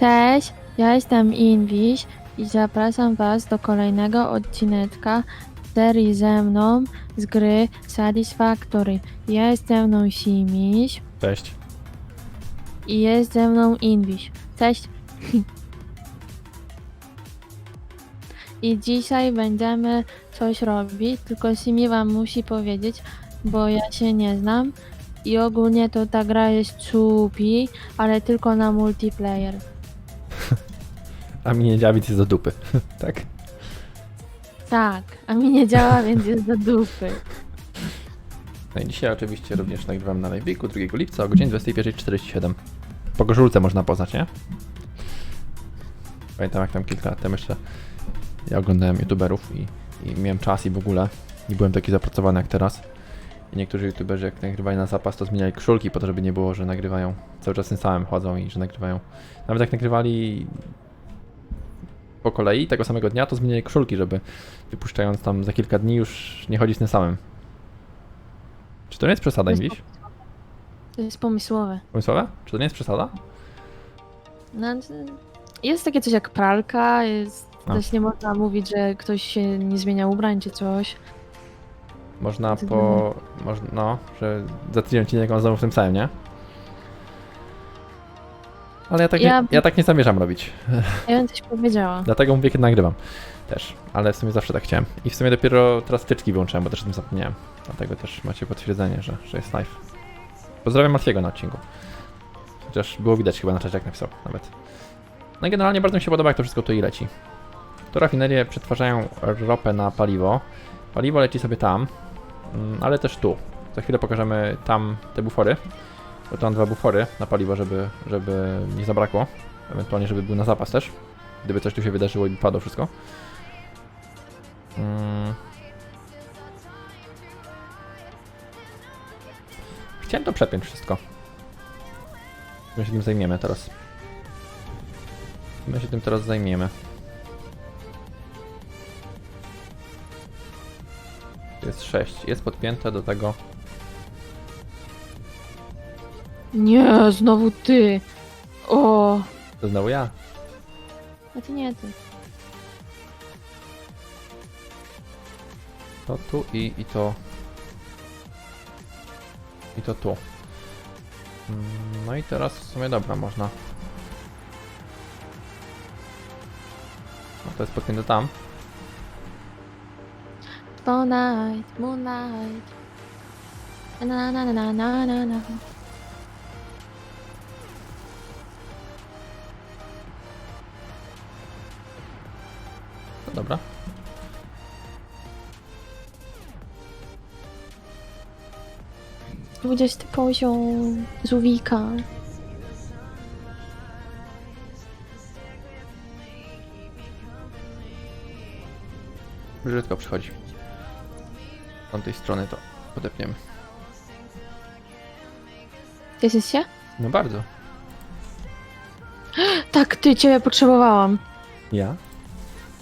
Cześć, ja jestem Inwiś i zapraszam Was do kolejnego odcineczka serii ze mną z gry Satisfactory. Jest ze mną Simiś Cześć. i jest ze mną Inwiś. Cześć. I dzisiaj będziemy coś robić, tylko Simi Wam musi powiedzieć, bo ja się nie znam. I ogólnie to ta gra jest czupi, ale tylko na multiplayer. A mi nie działa, więc jest do dupy. tak? Tak, a mi nie działa, więc jest do dupy. No i dzisiaj oczywiście również nagrywam na Live'iku 2 lipca o godzinie 21.47. Po koszulce można poznać, nie? Pamiętam jak tam kilka lat temu jeszcze ja oglądałem youtuberów i, i miałem czas i w ogóle nie byłem taki zapracowany jak teraz. I niektórzy youtuberzy jak nagrywali na zapas to zmieniali koszulki po to, żeby nie było, że nagrywają cały czas tym samym chodzą i że nagrywają. Nawet jak nagrywali po kolei tego samego dnia, to zmieniali koszulki, żeby wypuszczając tam za kilka dni już nie chodzić tym samym. Czy to nie jest przesada, Jest Inwiś? To jest pomysłowe. Pomysłowe? Czy to nie jest przesada? Znaczy, jest takie coś jak pralka, jest A. też nie można mówić, że ktoś się nie zmienia ubrań czy coś. Można po... Można, no, że zatrudniam ci niekogo znowu w tym samym, nie? Ale ja tak, Ja- Nie, ja tak nie zamierzam robić. Ja bym coś powiedziała. Dlatego mówię, kiedy nagrywam. Też. Ale w sumie zawsze tak chciałem. I w sumie dopiero teraz tyczki wyłączyłem, bo też o tym zapomniałem. Dlatego też macie potwierdzenie, że, że jest live. Pozdrawiam Martiego na odcinku. Chociaż było widać chyba na czacie, jak napisał nawet. No i generalnie bardzo mi się podoba, jak to wszystko tu i leci. To rafinerie przetwarzają ropę na paliwo. Paliwo leci sobie tam, mm, ale też tu. Za chwilę pokażemy tam te bufory. Bo tam dwa bufory na paliwo, żeby, żeby nie zabrakło. Ewentualnie, żeby był na zapas też. Gdyby coś tu się wydarzyło i padło wszystko. Mm. Chciałem to przepiąć wszystko. My się tym zajmiemy teraz. My się tym teraz zajmiemy. Jest 6. Jest podpięte do tego. Nie, znowu ty. O, To znowu ja. a ty nie ty. To tu i, i to. I to tu. Mm, No i teraz w sumie dobra, można. No to jest podpięte tam. Moonlight, moonlight. Na na na na na na na. 20 poziom Zuwika. Brzydko przychodzi. Z tamtej strony to podepniemy. Jesteś się? No bardzo. Tak, ty ciebie potrzebowałam. Ja?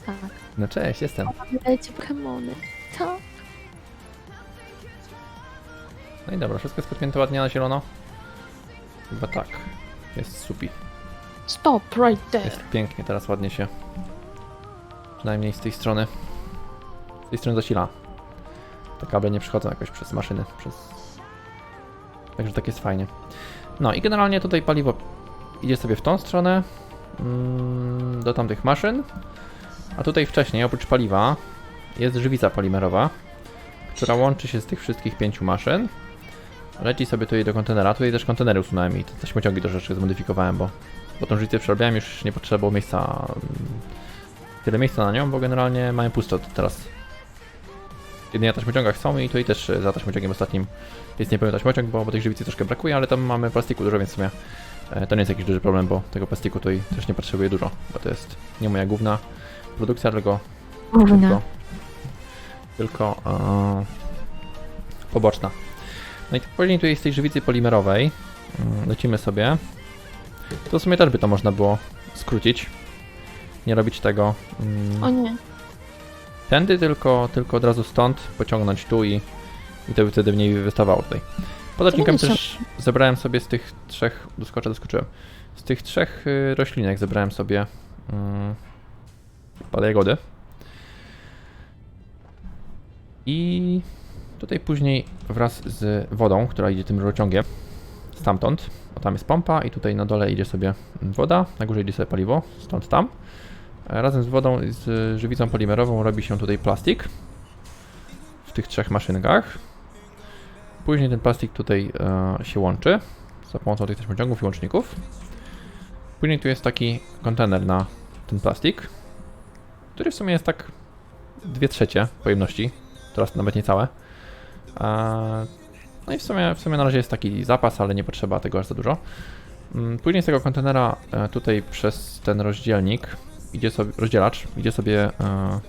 Tak. No cześć, jestem. Lecie Pokemony. To no i dobra, wszystko jest podpięte ładnie na zielono. Chyba tak. Jest supi. Stop right there. Jest pięknie, teraz ładnie się. Przynajmniej z tej strony. Z tej strony zasila. Te kable nie przychodzą jakoś przez maszyny, przez. Także tak jest fajnie. No i generalnie tutaj paliwo idzie sobie w tą stronę. mm, Do tamtych maszyn. A tutaj wcześniej, oprócz paliwa, jest żywica polimerowa, która łączy się z tych wszystkich pięciu maszyn. Leci sobie tutaj do kontenera. Tutaj też kontenery usunąłem i te taśmociągi troszeczkę zmodyfikowałem, bo bo tą żywicę przerabiałem, już nie potrzeba było miejsca, mm, tyle miejsca na nią, bo generalnie mamy pusto to teraz. Jedynie na taśmociągach są i tutaj też e, za taśmociągiem ostatnim jest niepełny taśmociąg, bo, bo tej żywicy troszkę brakuje, ale tam mamy plastiku dużo, więc w sumie e, to nie jest jakiś duży problem, bo tego plastiku tutaj też nie potrzebuję dużo, bo to jest nie moja główna produkcja, tylko tylko, Gówna. tylko e, poboczna. No i później tutaj z tej żywicy polimerowej mm, lecimy sobie. To w sumie też by to można było skrócić. Nie robić tego mm, O nie. tędy, tylko, tylko od razu stąd pociągnąć tu i, i to by wtedy mniej wystawało tutaj. Poza odcinkiem też zebrałem sobie z tych trzech, doskoczę, doskoczyłem, z tych trzech y, roślinek zebrałem sobie parę jagody. I tutaj później wraz z wodą, która idzie tym rurociągiem, stamtąd, bo tam jest pompa i tutaj na dole idzie sobie woda, na górze idzie sobie paliwo, stąd tam. Razem z wodą i z żywicą polimerową robi się tutaj plastik w tych trzech maszynkach. Później ten plastik tutaj e, się łączy za pomocą tych taśmociągów i łączników. Później tu jest taki kontener na ten plastik, który w sumie jest tak 2 trzecie pojemności, teraz nawet nie całe. No i w sumie, w sumie na razie jest taki zapas, ale nie potrzeba tego aż za dużo. Mm, Później z tego kontenera e, tutaj przez ten rozdzielnik idzie sobie, rozdzielacz, idzie sobie e,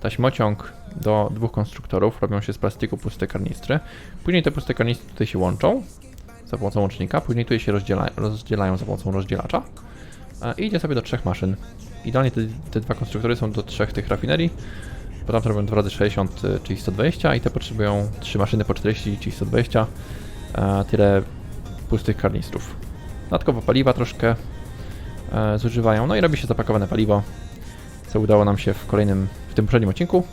taśmociąg do dwóch konstruktorów, robią się z plastiku puste karnistry. Później te puste karnistry tutaj się łączą za pomocą łącznika, później tutaj się rozdziela, rozdzielają za pomocą rozdzielacza e, i idzie sobie do trzech maszyn. Idealnie te, te dwa konstruktory są do trzech tych rafinerii, tamte robią 2 razy 60 y, czyli 120 i te potrzebują trzy maszyny po 40 czyli 120 e, tyle pustych karnistrów. Dodatkowo paliwa troszkę e, zużywają, no i robi się zapakowane paliwo, co udało nam się w kolejnym, w tym poprzednim odcinku.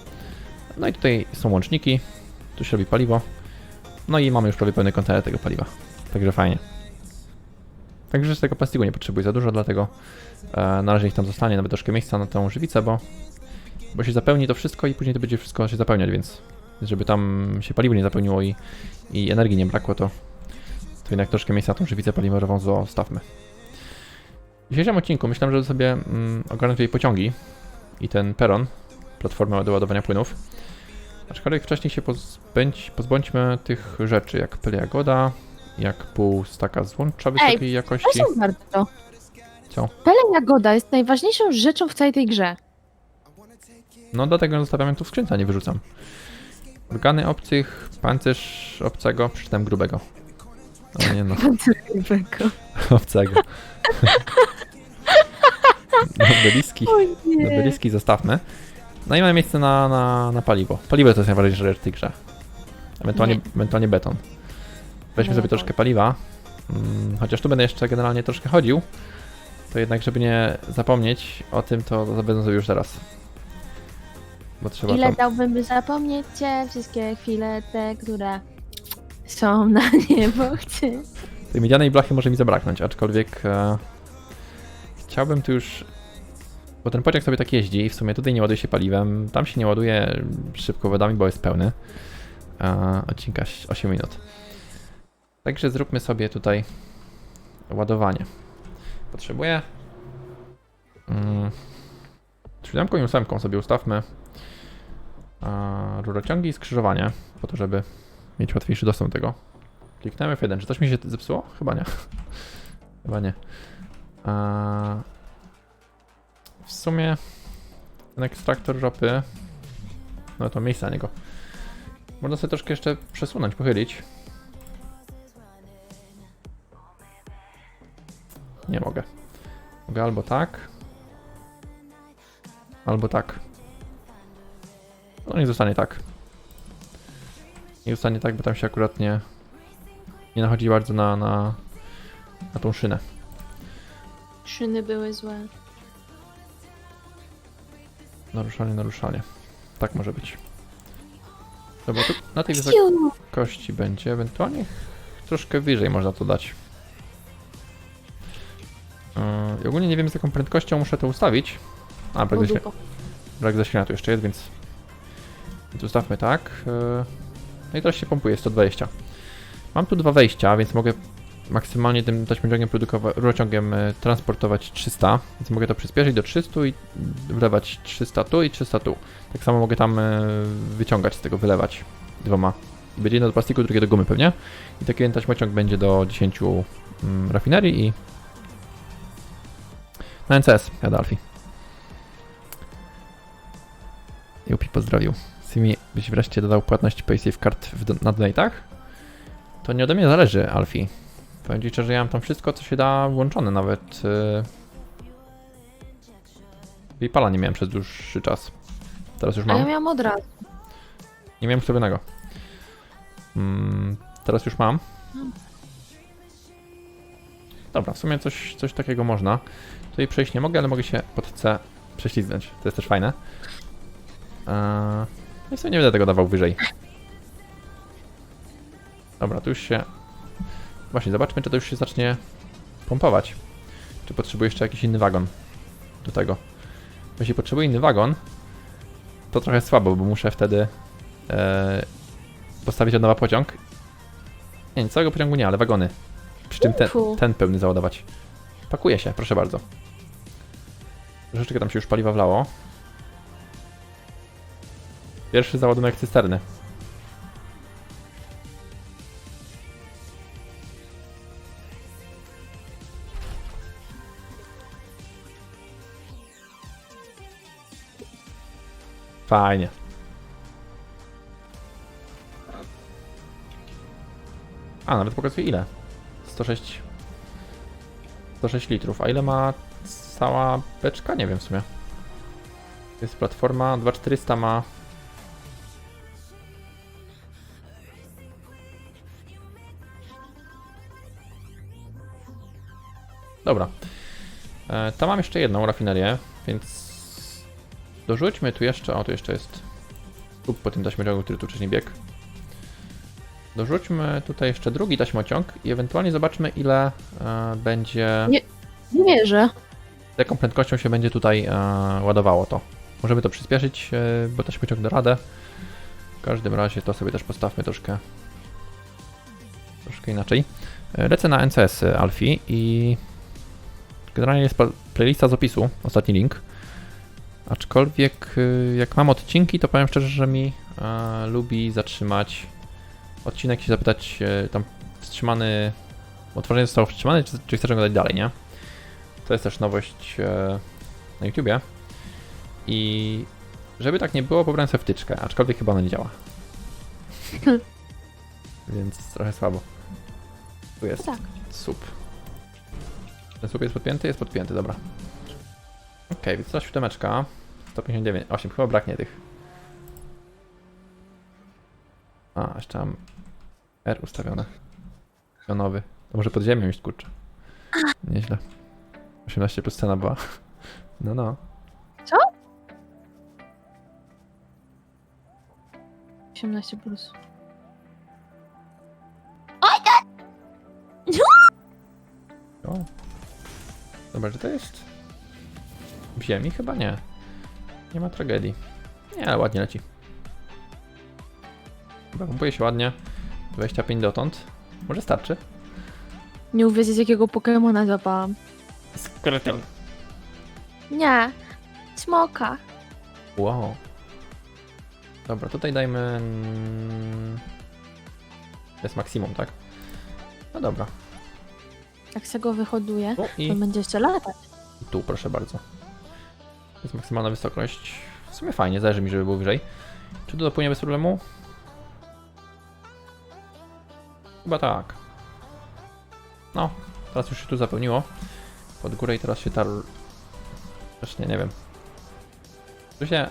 No i tutaj są łączniki, tu się robi paliwo, no i mamy już prawie pełny kontener tego paliwa, także fajnie. Także z tego plastiku nie potrzebuję za dużo, dlatego e, na razie ich tam zostanie nawet troszkę miejsca na tą żywicę, bo bo się zapełni to wszystko i później to będzie wszystko się zapełniać, więc żeby tam się paliwo nie zapełniło i, i energii nie brakło, to, to jednak troszkę miejsca na tą żywicę polimerową zostawmy. W dzisiejszym odcinku myślałem, że sobie mm, ogarnę tutaj pociągi i ten peron, platformę do ładowania płynów. Aczkolwiek wcześniej się pozbędź, pozbądźmy tych rzeczy, jak pyl jagoda, jak pół staka złącza wysokiej jakości. Proszę bardzo. Co? Pele Jagoda jest najważniejszą rzeczą w całej tej grze. No dlatego ją zostawiam tu w skrzynce, a nie wyrzucam. Organy obcych, pancerz obcego, przeczytałem grubego. Ale nie no, obcego. Nobeliski, O nobeliski zostawmy. No i mamy miejsce na, na, na paliwo. Paliwo to jest najważniejsza rzecz w tej grze. Ewentualnie, Nie. ewentualnie beton. Weźmy sobie troszkę paliwa. Mm, Chociaż tu będę jeszcze generalnie troszkę chodził. To jednak, żeby nie zapomnieć o tym, to będę sobie już teraz. Bo trzeba Ile tam... dałbym, by zapomnieć cię, wszystkie chwile te, które są na niebochcie. Tej miedzianej blachy może mi zabraknąć, aczkolwiek e, chciałbym tu już. Bo ten pociąg sobie tak jeździ i w sumie tutaj nie ładuje się paliwem, tam się nie ładuje szybko wodami, bo jest pełny. E, odcinka 8 minut. Także zróbmy sobie tutaj ładowanie. Potrzebuję. Mm, siódemką i ósemką sobie ustawmy rurociągi i skrzyżowanie, po to, żeby mieć łatwiejszy dostęp do tego. Kliknąłem F1. Czy coś mi się zepsuło? Chyba nie. Chyba nie. A... W sumie ten ekstraktor ropy. No to miejsce na niego. Można sobie troszkę jeszcze przesunąć, pochylić. Nie mogę. Mogę albo tak. Albo tak. No niech zostanie tak. Niech zostanie tak, bo tam się akurat nie, nie nachodzi bardzo na, na, na tą szynę. Szyny były złe. Naruszanie, naruszanie. Tak może być. Dobra, tu na tej wysokości będzie, ewentualnie troszkę wyżej można to dać. Yy, i ogólnie nie wiem z jaką prędkością muszę to ustawić. A, brak, Długo. brak zasilania tu jeszcze jest, więc, więc ustawmy tak. Yy, no i teraz się pompuje 120. Mam tu dwa wejścia, więc mogę maksymalnie tym taśmociągiem rurociągiem e, transportować 300, więc mogę to przyspieszyć do 300 i wlewać 300 tu i 300 tu. Tak samo mogę tam e, wyciągać z tego, wylewać dwoma. Będzie jedno do plastiku, drugie do gumy pewnie. I taki jeden taśmociąg będzie do 10 mm, rafinerii i na NCS, jada Alfie. Jupi pozdrowił. Simi byś wreszcie dodał płatność PaySafeCard w do- na donate'ach? To nie ode mnie zależy, Alfie. Powiem ci szczerze, ja mam tam wszystko, co się da włączone, nawet yy... PayPala nie miałem przez dłuższy czas. Teraz już A ja mam. miałam od razu. Nie miałem ustawionego. Mm, teraz już mam. Dobra, w sumie coś, coś takiego można. Tutaj przejść nie mogę, ale mogę się pod C prześlizgnąć. To jest też fajne. Eee, no i sobie nie będę tego dawał wyżej. Dobra, tu już się... Właśnie, zobaczmy, czy to już się zacznie pompować. Czy potrzebuję jeszcze jakiś inny wagon do tego. Jeśli potrzebuję inny wagon, to trochę słabo, bo muszę wtedy e, postawić od nowa pociąg. Nie, nie, całego pociągu nie, ale wagony. Przy czym ten, ten pełny załadować. Pakuje się, proszę bardzo. Troszeczkę tam się już paliwa wlało. Pierwszy załadunek cysterny. Fajnie. A, nawet pokazuje ile. 106 106 litrów. A ile ma cała beczka? Nie wiem w sumie. Jest platforma 2400 ma. Tam mam jeszcze jedną rafinerię, więc dorzućmy tu jeszcze. O, tu jeszcze jest skup po tym taśmociągu, który tu wcześniej biegł. Dorzućmy tutaj jeszcze drugi taśmociąg i ewentualnie zobaczmy ile e, będzie, Nie. Nie wierzę. z jaką prędkością się będzie tutaj e, ładowało to. Możemy to przyspieszyć, e, bo taśmociąg da radę. W każdym razie to sobie też postawmy troszkę troszkę inaczej. E, Lecę na NCS Alfie i generalnie jest playlista z opisu, ostatni link. Aczkolwiek y, jak mam odcinki, to powiem szczerze, że mi e, lubi zatrzymać odcinek i się zapytać, e, tam wstrzymany, otworzenie zostało wstrzymane, czy, czy chcesz oglądać dalej, nie? To jest też nowość e, na YouTubie. I żeby tak nie było, pobrałem sobie wtyczkę, aczkolwiek chyba ona nie działa. Więc trochę słabo. Tu jest Tak. sup. Ten sup jest podpięty? Jest podpięty, dobra. Okej, więc teraz siódemeczka. 159, 8, chyba braknie tych. A, jeszcze mam R ustawione. Pionowy. To może pod ziemią iść, kurczę. Nieźle. 18 plus cena była. No, no. 18 plus. O. Dobra, czy to jest w ziemi? Chyba nie. Nie ma tragedii. Nie, ale ładnie leci. Dobra, pompuje się ładnie. 25 dotąd. Może starczy? Nie uwierzycie, jakiego Pokemona złapałam. Skeleton. Nie. Smoka. Wow. Dobra, tutaj dajmy... To jest maksimum, tak? No dobra. Jak się go wyhoduje, O, to i będzie jeszcze latać. tu, proszę bardzo. To jest maksymalna wysokość. W sumie fajnie, zależy mi, żeby było wyżej. Czy tu dopłynie bez problemu? Chyba tak. No, teraz już się tu zapełniło. Pod górę i teraz się tar... Też nie, nie wiem. Tu się...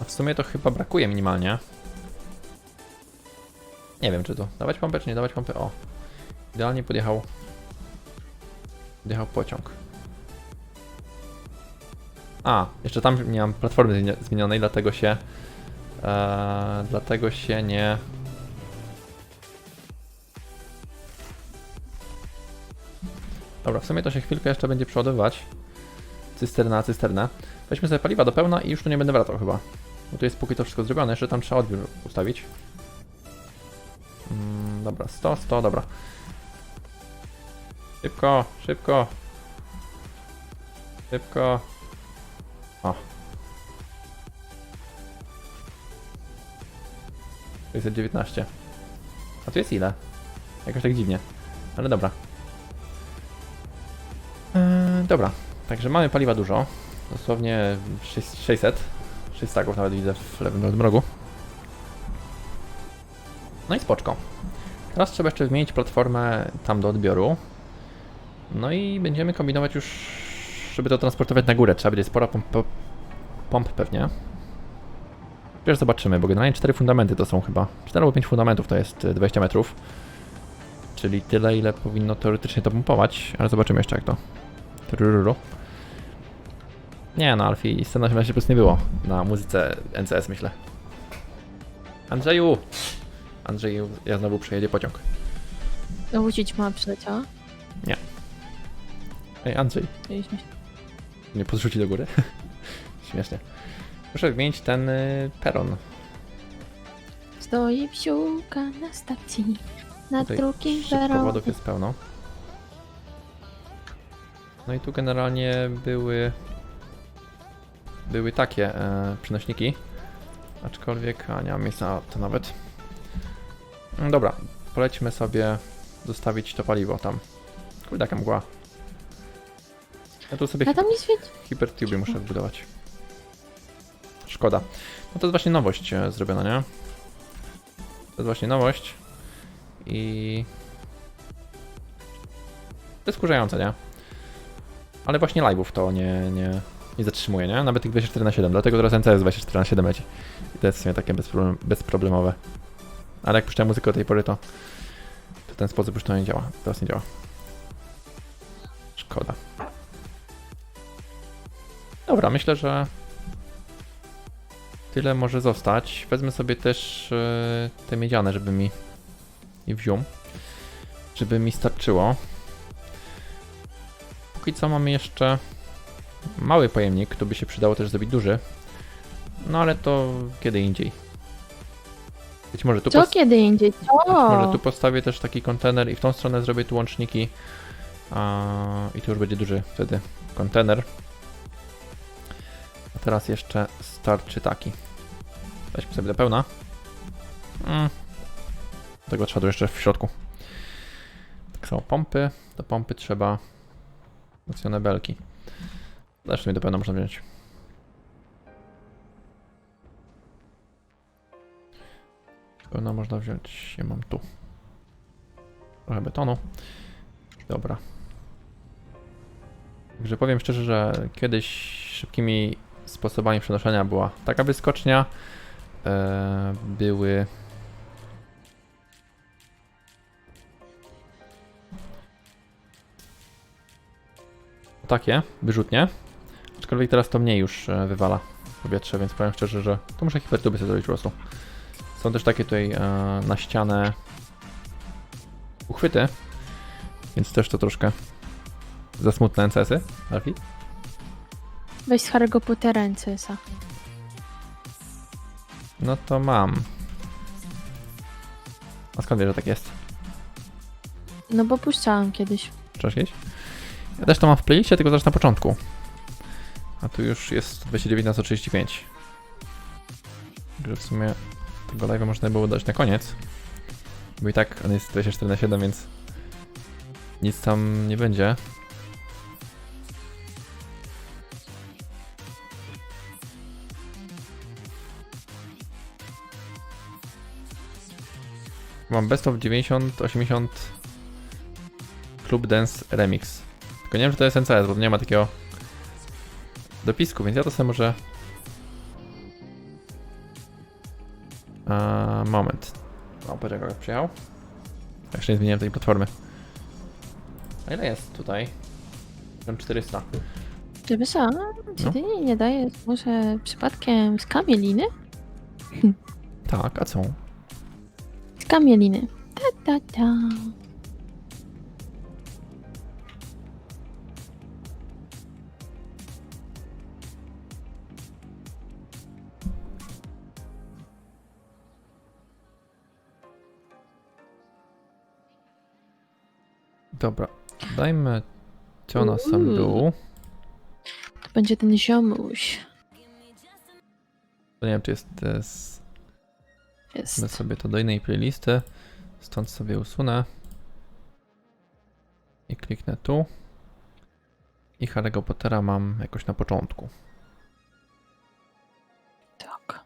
A w sumie to chyba brakuje minimalnie. Nie wiem, czy to dawać pompę, czy nie dawać pompę. O, idealnie podjechał. Podjechał pociąg. A, jeszcze tam nie mam platformy zmieni- zmienionej, dlatego się. E, dlatego się nie. Dobra, w sumie to się chwilkę jeszcze będzie przeładowywać. Cysterna na cysternę. Weźmy sobie paliwa do pełna i już tu nie będę wracał chyba. Bo tu jest póki to wszystko zrobione, jeszcze tam trzeba odbiór ustawić. Mm, dobra, 100, 100, dobra. Szybko, szybko. Szybko. O. 619. A tu jest ile? Jakoś tak dziwnie. Ale dobra. Eee, dobra, także mamy paliwa dużo. Dosłownie 600. 6 staków nawet widzę w lewym rogu. No i spoczko. Teraz trzeba jeszcze wymienić platformę tam do odbioru. No i będziemy kombinować już, żeby to transportować na górę. Trzeba będzie spora pomp, pomp pewnie. Wiesz, zobaczymy, bo generalnie 4 fundamenty to są chyba. 4 albo 5 fundamentów to jest y, 20 metrów. Czyli tyle, ile powinno teoretycznie to pompować, ale zobaczymy jeszcze jak to. Trururu. Nie no, Alfie 118 plus nie było na muzyce NCS myślę. Andrzeju! Andrzeju, ja znowu przejedzie pociąg. Dołucić ma przyleciała. Ej, Andrzej, Mieliśmy się- mnie podrzuci do góry. Śmiesznie. Muszę wymienić ten y, peron. Stoi psiuka na stacji. Na Tutaj drugim Szybkowodów peronie. jest pełno. No i tu generalnie były były takie e, przenośniki. Aczkolwiek, a nie mam miejsca na to nawet. Mm, Dobra, polećmy sobie zostawić to paliwo tam. Kurde, jaka mgła. Ja tu sobie Ja tam nie świeci. Hypertube muszę wbudować. Szkoda. No to jest właśnie nowość e, zrobiona, nie? To jest właśnie nowość. I... To jest wkurzające, nie? Ale właśnie live'ów to nie, nie, nie zatrzymuje, nie? Nawet tych 24 na 7 dlatego teraz NCS 24 na 7 leci. I to jest w sumie takie bezproblem, bezproblemowe. Ale jak puszczałem muzykę do tej pory, to, to w ten sposób już to nie działa. Teraz nie działa. Szkoda. Dobra, myślę, że tyle może zostać. Wezmę sobie też e, te miedziane, żeby mi i wziął, żeby mi starczyło. Póki co mamy jeszcze mały pojemnik, tu by się przydało też zrobić duży. No ale to kiedy indziej. Być może tu, Co pos- kiedy indziej? Co? może tu postawię też taki kontener i w tą stronę zrobię tu łączniki. A, I to już będzie duży wtedy kontener. A teraz jeszcze starczy taki. Weźmy sobie do pełna. Mm. Tego trzeba tu jeszcze w środku. Tak samo pompy. Do pompy trzeba mocne belki. Też sobie do pełna można wziąć. Pełna można wziąć. Ja mam tu. Trochę betonu. Dobra. Także powiem szczerze, że kiedyś szybkimi sposobami przenoszenia była taka wyskocznia. E, były. Takie, wyrzutnie. Aczkolwiek teraz to mniej już e, wywala powietrze, więc powiem szczerze, że to muszę hipertuby sobie zrobić po prostu. Są też takie tutaj e, na ścianę uchwyty, więc też to troszkę za smutne NCS-y. Alfie? Weź z Harry'ego Pottera NCS-a. No to mam. A skąd wiesz, że tak jest? No bo puszczałam kiedyś. Cześć kiedyś? Ja też to mam w playlistie, tylko zaraz na początku. A tu już jest 29 na 135. Także w sumie tego live'a można było dać na koniec. Bo i tak on jest 24 na 7, więc nic tam nie będzie. Mam Best of 90, 80 Club Dance Remix. Tylko nie wiem, czy to jest NCS, bo nie ma takiego dopisku, więc ja to sobie może... Moment. O, poczekaj, jak przyjechał. Jeszcze nie zmieniłem tej platformy. A ile jest tutaj? 400. Czy co? Czy No. ty nie dajesz może przypadkiem z kamieliny? Tak, a co? Z kamieliny. Ta, ta, ta. Dobra, dajmy to na sam dół. To będzie ten ziomuś. To nie wiem, czy jest... e, z- Jest. Wezmę sobie to do innej playlisty. Stąd sobie usunę. I kliknę tu. I Harry'ego Pottera mam jakoś na początku. Tak.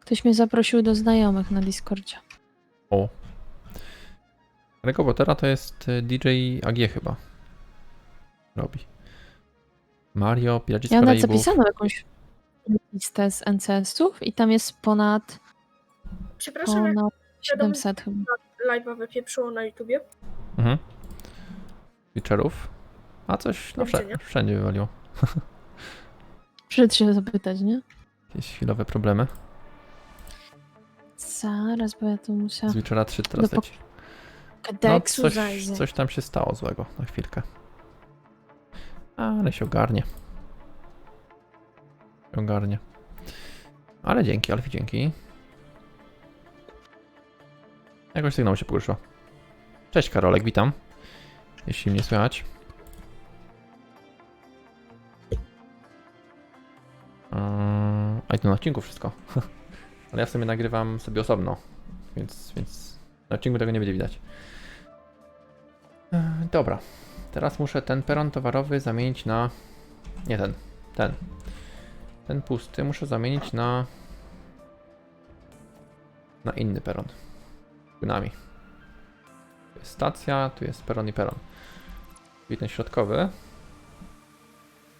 Ktoś mnie zaprosił do znajomych na Discordzie. O. Harry'ego Pottera to jest y, DJ AG chyba. Robi. Mario, Piraci z Ja nawet Karaibów. zapisano jakąś listę z NCS-ów i tam jest ponad, Przepraszam, jak ponad 700 chyba. live'a wypieprzyło na YouTubie. Mhm. Feature'ów. A coś, no widzenia. wszędzie wywaliło. Przyszedł się zapytać, nie? Jakieś chwilowe problemy. Zaraz, bo ja tu muszę... Z Witchera 3 teraz Do leci. No, coś, zajrzę. coś tam się stało złego na chwilkę. Ale się ogarnie. Się ogarnie. Ale dzięki, Alfie, dzięki. Jakoś sygnał się poruszył. Cześć Karolek, witam. Jeśli mnie słychać. Yy, A i to na odcinku wszystko. Ale ja sobie nagrywam sobie osobno. Więc, więc na odcinku tego nie będzie widać. Dobra. Teraz muszę ten peron towarowy zamienić na. Nie ten. Ten. Ten pusty muszę zamienić na. Na inny peron. Płynami. Tu jest stacja, tu jest peron i peron. I ten środkowy.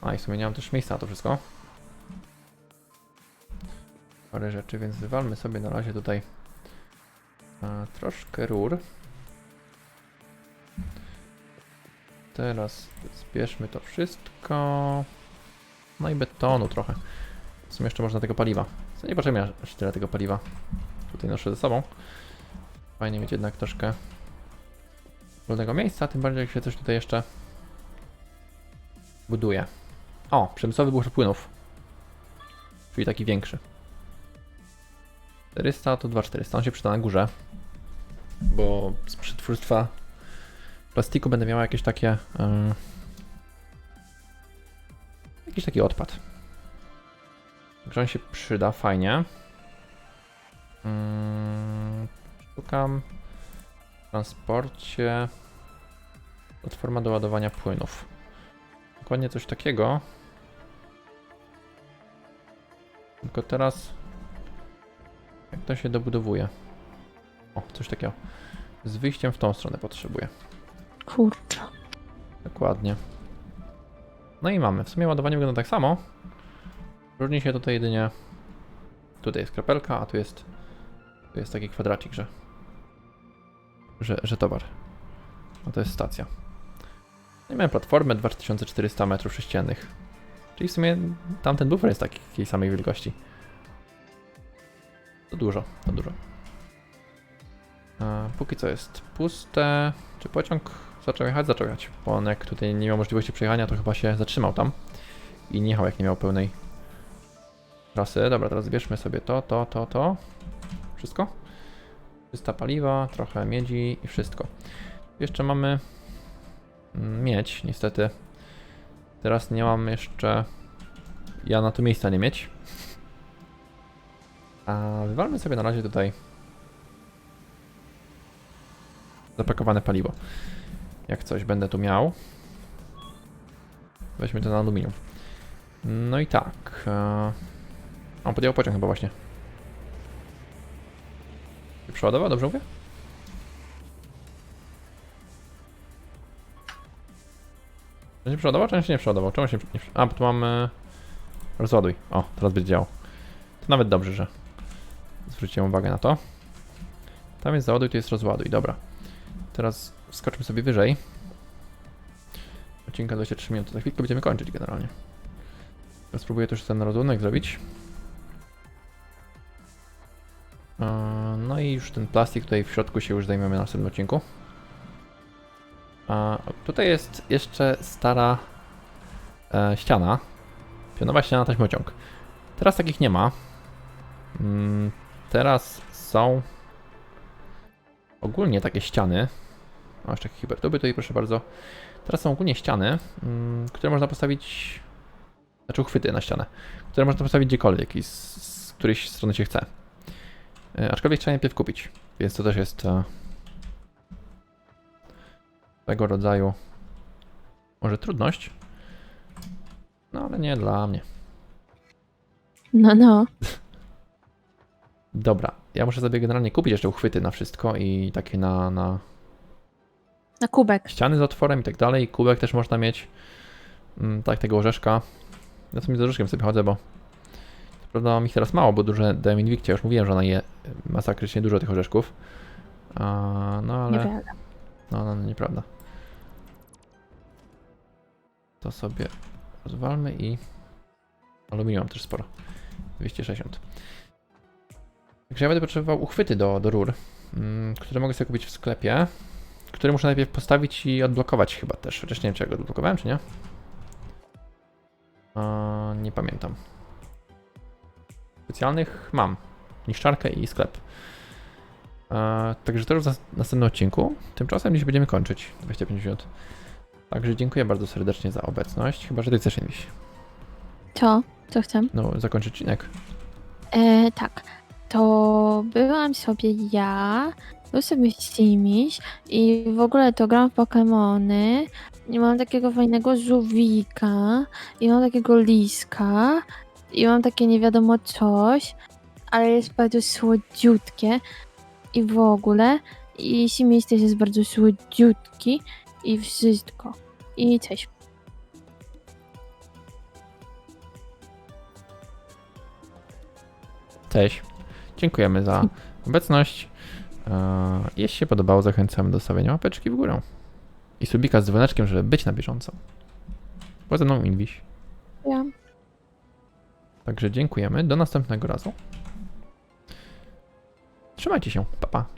A i w sumie nie mam też miejsca na to wszystko. Parę rzeczy, więc wywalmy sobie na razie tutaj troszkę rur. Teraz zbierzmy to wszystko. No i betonu trochę. W sumie jeszcze można tego paliwa. Co nie potrzebujemy aż tyle tego paliwa. Tutaj noszę ze sobą. Fajnie mieć jednak troszkę wolnego miejsca, tym bardziej jak się coś tutaj jeszcze buduje. O, przemysłowy bucher płynów. Czyli taki większy. 400 to 2400. On się przyda na górze. Bo z przetwórstwa plastiku będę miał jakieś takie. Yy, jakiś taki odpad. Także on się przyda fajnie. Yy, szukam w transporcie platforma do ładowania płynów. Dokładnie coś takiego. Tylko teraz jak to się dobudowuje? O, coś takiego. Z wyjściem w tą stronę potrzebuję. Kurczę. Dokładnie. No i mamy. W sumie ładowanie wygląda tak samo. Różni się tutaj jedynie. Tutaj jest kropelka, a tu jest. Tu jest taki kwadracik, że. Że, że towar. A to jest stacja. No i mamy platformę 2400 m3. Czyli w sumie tamten bufer jest takiej samej wielkości. To dużo, to dużo. A, póki co jest puste. Czy pociąg zaczął jechać? Zaczął jechać. Bo on jak tutaj nie miał możliwości przejechania, to chyba się zatrzymał tam. I nie jechał jak nie miał pełnej trasy. Dobra, teraz zbierzmy sobie to, to, to, to. Wszystko? 300 paliwa, trochę miedzi i wszystko. Jeszcze mamy mm, miedź, niestety. Teraz nie mam jeszcze... Ja na to miejsca nie mieć. A wywalmy sobie na razie tutaj zapakowane paliwo. Jak coś będę tu miał. Weźmy to na aluminium. No i tak. E... On podjął pociąg chyba właśnie. Przeładował, dobrze mówię? Czy się przeładował, się nie przeładował? Czemu się nie prze- A, tu mamy... Rozładuj. O, teraz będzie działał. To nawet dobrze, że zwróciłem uwagę na to. Tam jest załaduj, tu jest rozładuj. Dobra. Teraz skoczmy sobie wyżej. Odcinka 23 minut. Za chwilkę będziemy kończyć generalnie. Teraz spróbuję też ten rozładunek zrobić. Eee, No i już ten plastik tutaj w środku się już zajmiemy na następnym odcinku. Tutaj jest jeszcze stara e, ściana. Pionowa ściana taśmociąg. Teraz takich nie ma. Mm, Teraz są ogólnie takie ściany. O, jeszcze hipertuby tutaj proszę bardzo. Teraz są ogólnie ściany, mm, które można postawić, znaczy uchwyty na ścianę, które można postawić gdziekolwiek i z, z którejś strony się chce. E, aczkolwiek trzeba najpierw kupić, więc to też jest e, tego rodzaju może trudność. No ale nie dla mnie. No, no. Dobra, ja muszę sobie generalnie kupić jeszcze uchwyty na wszystko i takie na, na Na kubek. ściany z otworem i tak dalej. Kubek też można mieć. Mm, tak, tego orzeszka. Ja sobie z orzeszkiem sobie chodzę, bo Prawda, mam ich teraz mało, bo dużo dałem Invictie. Już mówiłem, że ona je masakrycznie dużo tych orzeszków. A, no ale... No, no, no, nieprawda. To sobie rozwalmy i... Aluminium mam też sporo. 260. Także ja będę potrzebował uchwyty do, do rur, mm, które mogę sobie kupić w sklepie, które muszę najpierw postawić i odblokować chyba też. Chociaż nie wiem, czy ja go odblokowałem, czy nie. Nie pamiętam. Specjalnych mam. Niszczarkę i sklep. E, także to już w nas- następnym odcinku. Tymczasem dziś będziemy kończyć 25 minut. Także dziękuję bardzo serdecznie za obecność. Chyba, że ty chcesz Inwiś. Co? Co chcę? No, zakończyć odcinek. E, tak. To byłam sobie ja, był sobie Simiś i w ogóle to gram w Pokemony i mam takiego fajnego żółwika i mam takiego liska i mam takie nie wiadomo coś, ale jest bardzo słodziutkie i w ogóle i Simiś też jest bardzo słodziutki i wszystko. I cześć. Cześć. Dziękujemy za obecność. E, jeśli się podobało, zachęcamy do stawiania łapeczki w górę. I subika z dzwoneczkiem, żeby być na bieżąco. Była ze mną Inwiś. Ja. Także dziękujemy. Do następnego razu. Trzymajcie się. Pa, pa.